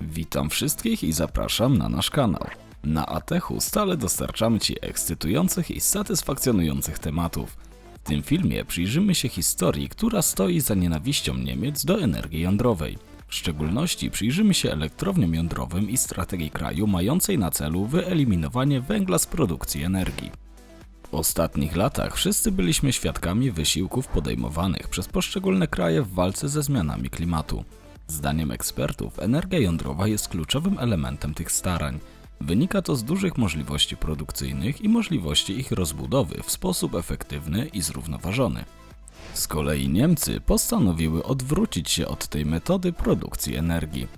Witam wszystkich i zapraszam na nasz kanał. Na Atechu stale dostarczamy Ci ekscytujących i satysfakcjonujących tematów. W tym filmie przyjrzymy się historii, która stoi za nienawiścią Niemiec do energii jądrowej. W szczególności przyjrzymy się elektrowniom jądrowym i strategii kraju mającej na celu wyeliminowanie węgla z produkcji energii. W ostatnich latach wszyscy byliśmy świadkami wysiłków podejmowanych przez poszczególne kraje w walce ze zmianami klimatu. Zdaniem ekspertów, energia jądrowa jest kluczowym elementem tych starań. Wynika to z dużych możliwości produkcyjnych i możliwości ich rozbudowy w sposób efektywny i zrównoważony. Z kolei Niemcy postanowiły odwrócić się od tej metody produkcji energii.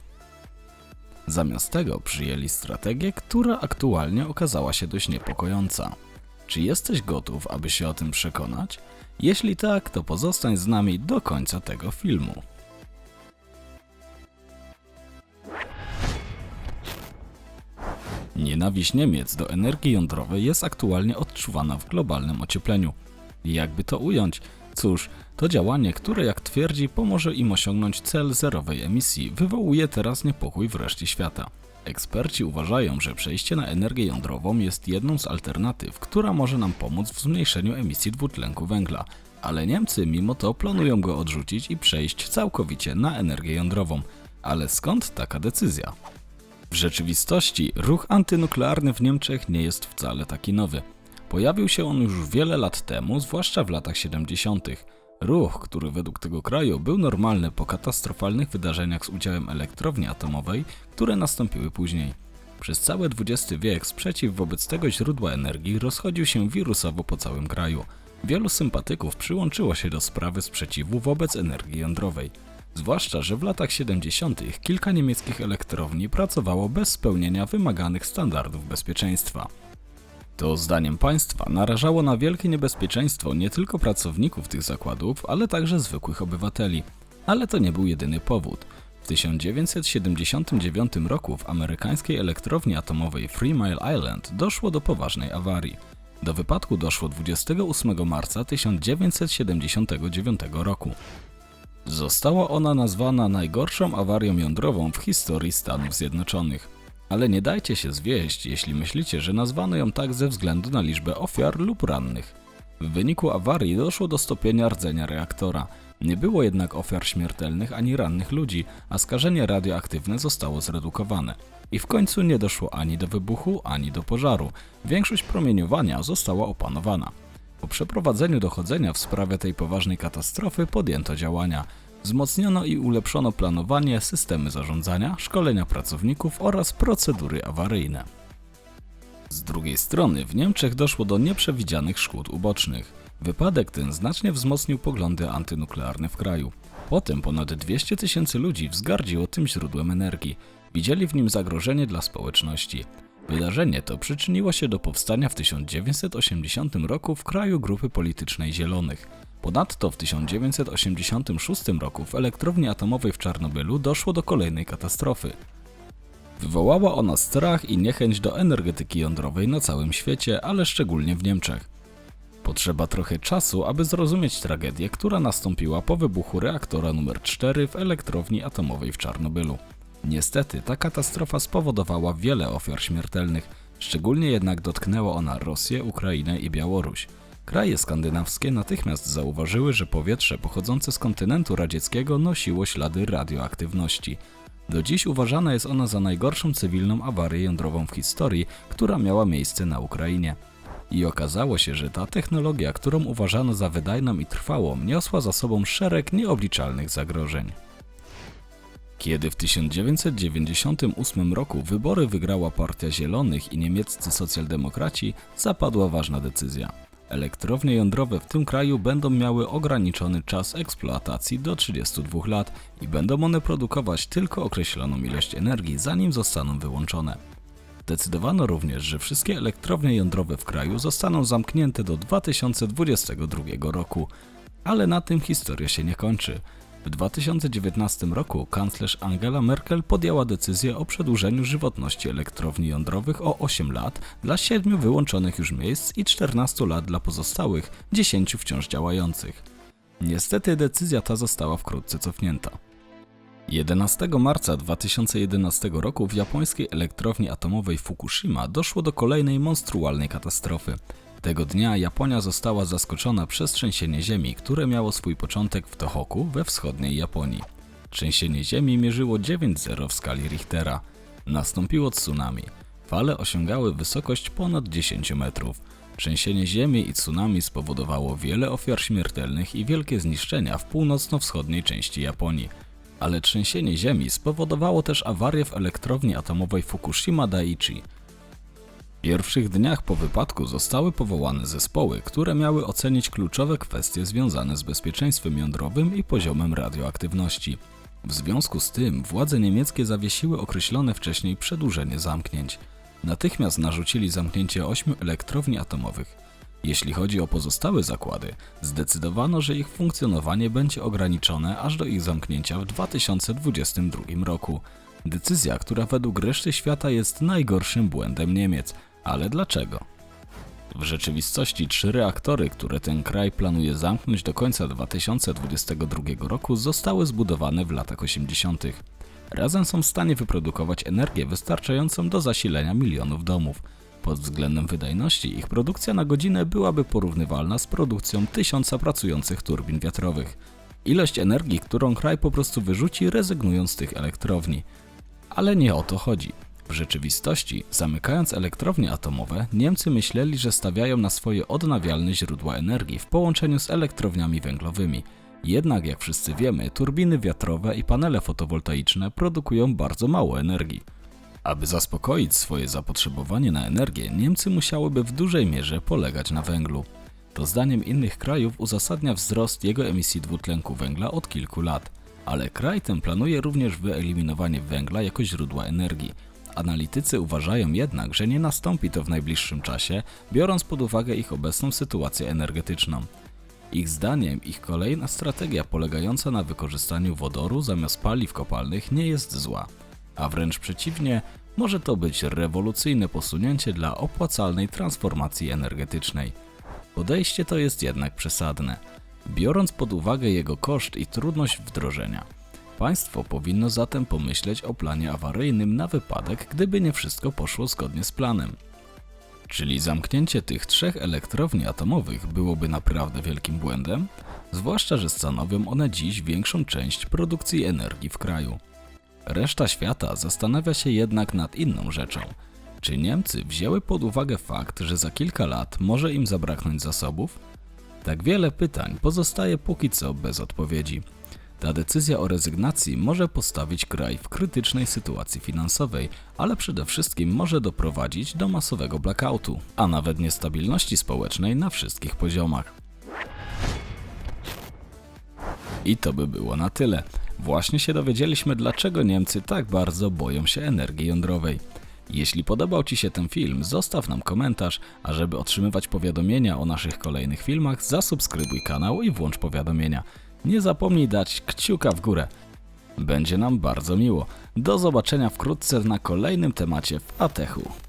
Zamiast tego przyjęli strategię, która aktualnie okazała się dość niepokojąca. Czy jesteś gotów, aby się o tym przekonać? Jeśli tak, to pozostań z nami do końca tego filmu. Nienawiść Niemiec do energii jądrowej jest aktualnie odczuwana w globalnym ociepleniu. Jakby to ująć? Cóż, to działanie, które jak twierdzi pomoże im osiągnąć cel zerowej emisji, wywołuje teraz niepokój w reszcie świata. Eksperci uważają, że przejście na energię jądrową jest jedną z alternatyw, która może nam pomóc w zmniejszeniu emisji dwutlenku węgla, ale Niemcy mimo to planują go odrzucić i przejść całkowicie na energię jądrową. Ale skąd taka decyzja? W rzeczywistości ruch antynuklearny w Niemczech nie jest wcale taki nowy. Pojawił się on już wiele lat temu, zwłaszcza w latach 70. Ruch, który według tego kraju był normalny po katastrofalnych wydarzeniach z udziałem elektrowni atomowej, które nastąpiły później. Przez cały XX wiek sprzeciw wobec tego źródła energii rozchodził się wirusowo po całym kraju. Wielu sympatyków przyłączyło się do sprawy sprzeciwu wobec energii jądrowej. Zwłaszcza, że w latach 70. kilka niemieckich elektrowni pracowało bez spełnienia wymaganych standardów bezpieczeństwa. To zdaniem państwa narażało na wielkie niebezpieczeństwo nie tylko pracowników tych zakładów, ale także zwykłych obywateli. Ale to nie był jedyny powód. W 1979 roku w amerykańskiej elektrowni atomowej Three Mile Island doszło do poważnej awarii. Do wypadku doszło 28 marca 1979 roku. Została ona nazwana najgorszą awarią jądrową w historii Stanów Zjednoczonych. Ale nie dajcie się zwieść, jeśli myślicie, że nazwano ją tak ze względu na liczbę ofiar lub rannych. W wyniku awarii doszło do stopienia rdzenia reaktora. Nie było jednak ofiar śmiertelnych ani rannych ludzi, a skażenie radioaktywne zostało zredukowane. I w końcu nie doszło ani do wybuchu, ani do pożaru. Większość promieniowania została opanowana. Po przeprowadzeniu dochodzenia w sprawie tej poważnej katastrofy podjęto działania. Wzmocniono i ulepszono planowanie, systemy zarządzania, szkolenia pracowników oraz procedury awaryjne. Z drugiej strony w Niemczech doszło do nieprzewidzianych szkód ubocznych. Wypadek ten znacznie wzmocnił poglądy antynuklearne w kraju. Potem ponad 200 tysięcy ludzi wzgardziło tym źródłem energii. Widzieli w nim zagrożenie dla społeczności. Wydarzenie to przyczyniło się do powstania w 1980 roku w kraju grupy politycznej Zielonych. Ponadto w 1986 roku w elektrowni atomowej w Czarnobylu doszło do kolejnej katastrofy. Wywołała ona strach i niechęć do energetyki jądrowej na całym świecie, ale szczególnie w Niemczech. Potrzeba trochę czasu, aby zrozumieć tragedię, która nastąpiła po wybuchu reaktora numer 4 w elektrowni atomowej w Czarnobylu. Niestety, ta katastrofa spowodowała wiele ofiar śmiertelnych, szczególnie jednak dotknęła ona Rosję, Ukrainę i Białoruś. Kraje skandynawskie natychmiast zauważyły, że powietrze pochodzące z kontynentu radzieckiego nosiło ślady radioaktywności. Do dziś uważana jest ona za najgorszą cywilną awarię jądrową w historii, która miała miejsce na Ukrainie. I okazało się, że ta technologia, którą uważano za wydajną i trwałą, niosła za sobą szereg nieobliczalnych zagrożeń. Kiedy w 1998 roku wybory wygrała Partia Zielonych i niemieccy socjaldemokraci, zapadła ważna decyzja. Elektrownie jądrowe w tym kraju będą miały ograniczony czas eksploatacji do 32 lat i będą one produkować tylko określoną ilość energii, zanim zostaną wyłączone. Decydowano również, że wszystkie elektrownie jądrowe w kraju zostaną zamknięte do 2022 roku. Ale na tym historia się nie kończy. W 2019 roku kanclerz Angela Merkel podjęła decyzję o przedłużeniu żywotności elektrowni jądrowych o 8 lat dla 7 wyłączonych już miejsc i 14 lat dla pozostałych 10 wciąż działających. Niestety decyzja ta została wkrótce cofnięta. 11 marca 2011 roku w japońskiej elektrowni atomowej Fukushima doszło do kolejnej monstrualnej katastrofy. Tego dnia Japonia została zaskoczona przez trzęsienie ziemi, które miało swój początek w Tohoku we wschodniej Japonii. Trzęsienie ziemi mierzyło 9,0 w skali Richtera. Nastąpiło tsunami. Fale osiągały wysokość ponad 10 metrów. Trzęsienie ziemi i tsunami spowodowało wiele ofiar śmiertelnych i wielkie zniszczenia w północno-wschodniej części Japonii. Ale trzęsienie ziemi spowodowało też awarię w elektrowni atomowej Fukushima Daiichi. W pierwszych dniach po wypadku zostały powołane zespoły, które miały ocenić kluczowe kwestie związane z bezpieczeństwem jądrowym i poziomem radioaktywności. W związku z tym władze niemieckie zawiesiły określone wcześniej przedłużenie zamknięć. Natychmiast narzucili zamknięcie ośmiu elektrowni atomowych. Jeśli chodzi o pozostałe zakłady, zdecydowano, że ich funkcjonowanie będzie ograniczone aż do ich zamknięcia w 2022 roku. Decyzja, która według reszty świata jest najgorszym błędem Niemiec. Ale dlaczego? W rzeczywistości trzy reaktory, które ten kraj planuje zamknąć do końca 2022 roku, zostały zbudowane w latach 80. Razem są w stanie wyprodukować energię wystarczającą do zasilenia milionów domów. Pod względem wydajności ich produkcja na godzinę byłaby porównywalna z produkcją tysiąca pracujących turbin wiatrowych. Ilość energii, którą kraj po prostu wyrzuci, rezygnując z tych elektrowni. Ale nie o to chodzi. W rzeczywistości, zamykając elektrownie atomowe, Niemcy myśleli, że stawiają na swoje odnawialne źródła energii w połączeniu z elektrowniami węglowymi. Jednak, jak wszyscy wiemy, turbiny wiatrowe i panele fotowoltaiczne produkują bardzo mało energii. Aby zaspokoić swoje zapotrzebowanie na energię, Niemcy musiałyby w dużej mierze polegać na węglu. To zdaniem innych krajów uzasadnia wzrost jego emisji dwutlenku węgla od kilku lat. Ale kraj ten planuje również wyeliminowanie węgla jako źródła energii. Analitycy uważają jednak, że nie nastąpi to w najbliższym czasie, biorąc pod uwagę ich obecną sytuację energetyczną. Ich zdaniem ich kolejna strategia polegająca na wykorzystaniu wodoru zamiast paliw kopalnych nie jest zła, a wręcz przeciwnie, może to być rewolucyjne posunięcie dla opłacalnej transformacji energetycznej. Podejście to jest jednak przesadne, biorąc pod uwagę jego koszt i trudność wdrożenia. Państwo powinno zatem pomyśleć o planie awaryjnym na wypadek, gdyby nie wszystko poszło zgodnie z planem. Czyli zamknięcie tych trzech elektrowni atomowych byłoby naprawdę wielkim błędem, zwłaszcza że stanowią one dziś większą część produkcji energii w kraju. Reszta świata zastanawia się jednak nad inną rzeczą. Czy Niemcy wzięły pod uwagę fakt, że za kilka lat może im zabraknąć zasobów? Tak wiele pytań pozostaje póki co bez odpowiedzi. Ta decyzja o rezygnacji może postawić kraj w krytycznej sytuacji finansowej, ale przede wszystkim może doprowadzić do masowego blackoutu, a nawet niestabilności społecznej na wszystkich poziomach. I to by było na tyle. Właśnie się dowiedzieliśmy, dlaczego Niemcy tak bardzo boją się energii jądrowej. Jeśli podobał Ci się ten film, zostaw nam komentarz, a żeby otrzymywać powiadomienia o naszych kolejnych filmach, zasubskrybuj kanał i włącz powiadomienia. Nie zapomnij dać kciuka w górę. Będzie nam bardzo miło. Do zobaczenia wkrótce na kolejnym temacie w Atechu.